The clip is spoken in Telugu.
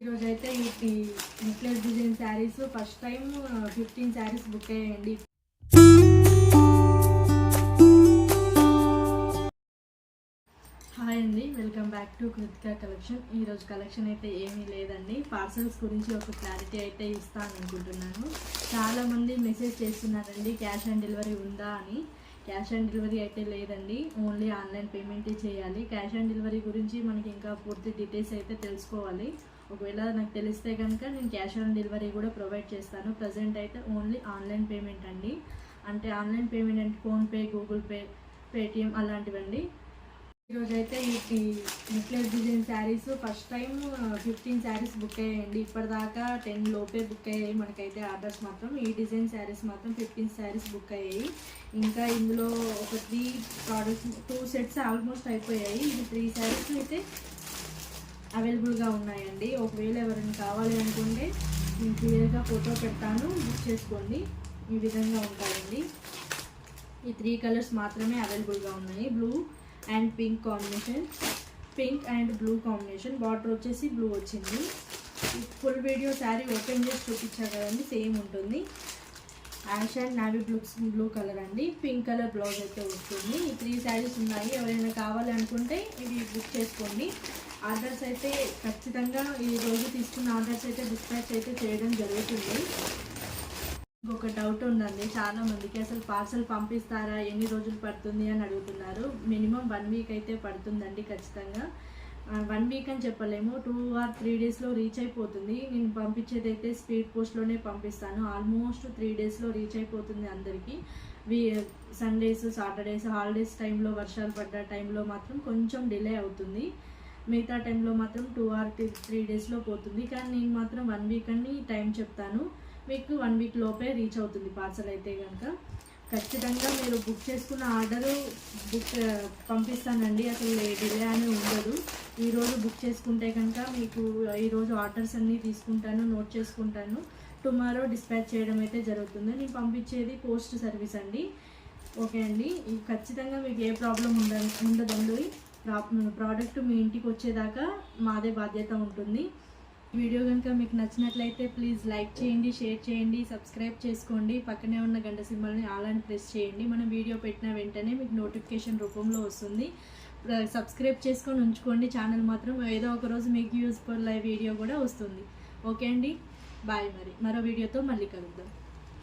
ఈరోజు అయితే ఈ necklace design saris first time fifteen saris book అయ్యాయండి. హాయ్ అండి welcome back to Kritika collection. ఈరోజు కలెక్షన్ అయితే ఏమీ లేదండి. పార్సల్స్ గురించి ఒక క్లారిటీ అయితే ఇస్తాను అనుకుంటున్నాను. చాలామంది మెసేజ్ చేస్తున్నారండి క్యాష్ ఆన్ డెలివరీ ఉందా అని. క్యాష్ ఆన్ డెలివరీ అయితే లేదండి. ఓన్లీ ఆన్లైన్ పేమెంటే చేయాలి. క్యాష్ ఆన్ డెలివరీ గురించి మనకి ఇంకా పూర్తి డీటెయిల్స్ అయితే తెలుసుకోవాలి. ఒకవేళ నాకు తెలిస్తే కనుక నేను క్యాష్ ఆన్ డెలివరీ కూడా ప్రొవైడ్ చేస్తాను. ప్రజెంట్ అయితే ఓన్లీ ఆన్లైన్ పేమెంట్ అండి. అంటే ఆన్లైన్ పేమెంట్ అంటే ఫోన్పే గూగుల్ పే పేటిఎం అలాంటివండి. ఈరోజు అయితే ఈ necklace design saris first time fifteen saris book అయ్యాయండి. ఇప్పటిదాకా టెన్ లోపే బుక్ అయ్యాయి మనకైతే ఆర్డర్స్ మాత్రం. ఈ డిజైన్ శారీస్ మాత్రం ఫిఫ్టీన్ శారీస్ బుక్ అయ్యాయి. ఇంకా ఇందులో ఒక three products two sets almost అయిపోయాయి. ఇది త్రీ శారీస్ అయితే అవైలబుల్గా ఉన్నాయండి. ఒకవేళ ఎవరైనా కావాలి అనుకుంటే నేను క్లియర్గా ఫోటో పెడతాను. బుక్ చేసుకోండి. ఈ విధంగా ఉంటాయండి. ఈ త్రీ కలర్స్ మాత్రమే అవైలబుల్గా ఉన్నాయి. Blue and pink combination. Pink and blue combination. Border వచ్చేసి బ్లూ వచ్చింది. ఫుల్ వీడియో శారీ ఓపెన్ చేసి చూపించా కదండి. సేమ్ ఉంటుంది. Ash and navy blue blue colour అండి. పింక్ కలర్ బ్లౌజ్ అయితే వస్తుంది. ఈ త్రీ శారీస్ ఉన్నాయి. ఎవరైనా కావాలనుకుంటే ఇవి బుక్ చేసుకోండి. ఆర్డర్స్ అయితే ఖచ్చితంగా ఈ రోజు తీసుకున్న ఆర్డర్స్ అయితే డిస్పాచ్ అయితే చేయడం జరుగుతుంది. ఇంకొక డౌట్ ఉందండి చాలా మందికి అసలు పార్సల్ పంపిస్తారా ఎన్ని రోజులు పడుతుంది అని అడుగుతున్నారు. మినిమం వన్ వీక్ అయితే పడుతుందండి ఖచ్చితంగా. వన్ వీక్ అని చెప్పలేము టూ ఆర్ త్రీ డేస్లో రీచ్ అయిపోతుంది. నేను పంపించేది అయితే స్పీడ్ పోస్ట్లోనే పంపిస్తాను. ఆల్మోస్ట్ త్రీ డేస్లో రీచ్ అయిపోతుంది అందరికీ. వీ సండేస్ సాటర్డేస్ హాలిడేస్ టైంలో వర్షాలు పడ్డ టైంలో మాత్రం కొంచెం డిలే అవుతుంది. మిగతా టైంలో మాత్రం టూ ఆర్ త్రీ డేస్లో పోతుంది. కానీ నేను మాత్రం వన్ వీక్ అని టైం చెప్తాను. మీకు వన్ వీక్ లోపే రీచ్ అవుతుంది పార్సల్ అయితే కనుక ఖచ్చితంగా మీరు బుక్ చేసుకున్న ఆర్డరు బుక్ పంపిస్తానండి. అసలు డిలే అని ఉండదు. ఈరోజు బుక్ చేసుకుంటే కనుక మీకు ఈరోజు ఆర్డర్స్ అన్నీ తీసుకుంటాను నోట్ చేసుకుంటాను. టుమారో డిస్పాచ్ చేయడం అయితే జరుగుతుంది. నేను పంపించేది పోస్ట్ సర్వీస్ అండి. ఓకే అండి. ఖచ్చితంగా మీకు ఏ ప్రాబ్లం ఉండ ఉండదండి. ప్రోడక్ట్ మీ ఇంటికి వచ్చేదాకా మాదే బాధ్యత ఉంటుంది. వీడియో కనుక మీకు నచ్చినట్లయితే ప్లీజ్ లైక్ చేయండి షేర్ చేయండి సబ్స్క్రైబ్ చేసుకోండి. పక్కనే ఉన్న గంట సింబల్ని ఆల్ అని ప్రెస్ చేయండి. మనం వీడియో పెట్టిన వెంటనే మీకు నోటిఫికేషన్ రూపంలో వస్తుంది. సబ్స్క్రైబ్ చేసుకొని ఉంచుకోండి. ఛానల్ మాత్రం ఏదో ఒక రోజు మీకు యూస్ఫుల్ వీడియో కూడా వస్తుంది. ఓకే అండి? బాయ్ మరి. మరో వీడియోతో మళ్ళీ కలుద్దాం.